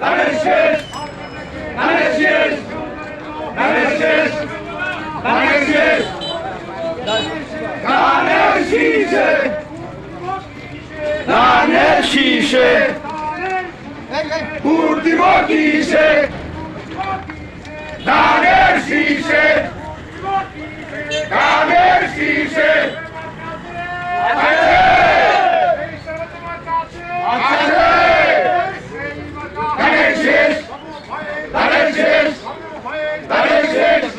Tane şişe Tane şişe Ultimo kişe Tane şişe Tane şişe Tane şişe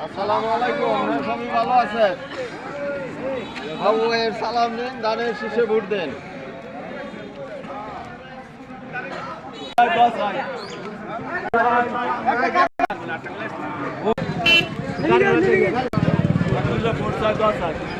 আসসালামু আলাইকুম সবাই ভালো আছেন বাবু এর সালাম দিন দানের শেষে ভোট দেন Aklınıza borçlar daha sakin.